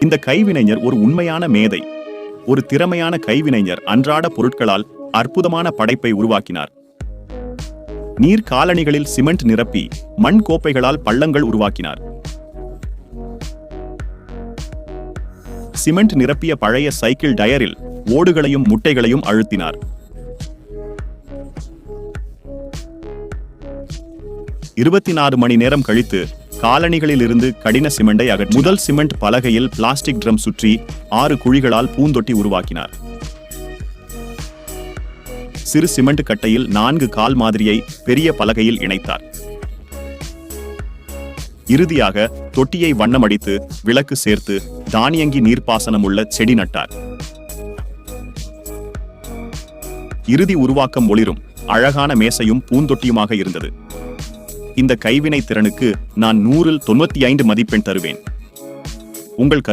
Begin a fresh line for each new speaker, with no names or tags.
இந்த கைவினைஞர் ஒரு உண்மையான மேதை. ஒரு திறமையான கைவினைஞர் அன்றாட பொருட்களால் அற்புதமான படைப்பை உருவாக்கினார். நீர் காலணிகளில் சிமெண்ட் நிரப்பி மண் கோப்பைகளால் பள்ளங்கள் உருவாக்கினார். சிமெண்ட் நிரப்பிய பழைய சைக்கிள் டயரில் ஓடுகளையும் முட்டைகளையும் அழுத்தினார். இருபத்தி நாலு மணி நேரம் கழித்து காலணிகளில் இருந்து கடின சிமெண்டை அகற்றி முதல் சிமெண்ட் பலகையில் பிளாஸ்டிக் ட்ரம் சுற்றி ஆறு குழிகளால் பூந்தொட்டி உருவாக்கினார். சிறு சிமெண்ட் கட்டையில் நான்கு கால் மாதிரியை பெரிய பலகையில் இணைத்தார். இறுதியாக தொட்டியை வண்ணமடித்து விளக்கு சேர்த்து தானியங்கி நீர்ப்பாசனம் உள்ள செடி நட்டார். இறுதி உருவாக்கம் ஒளிரும். அழகான மேசையும் பூந்தொட்டியுமாக இருந்தது. இந்த கைவினை திறனுக்கு நான் நூறில் தொண்ணூத்தி ஐந்து மதிப்பெண் தருவேன். உங்கள் கரு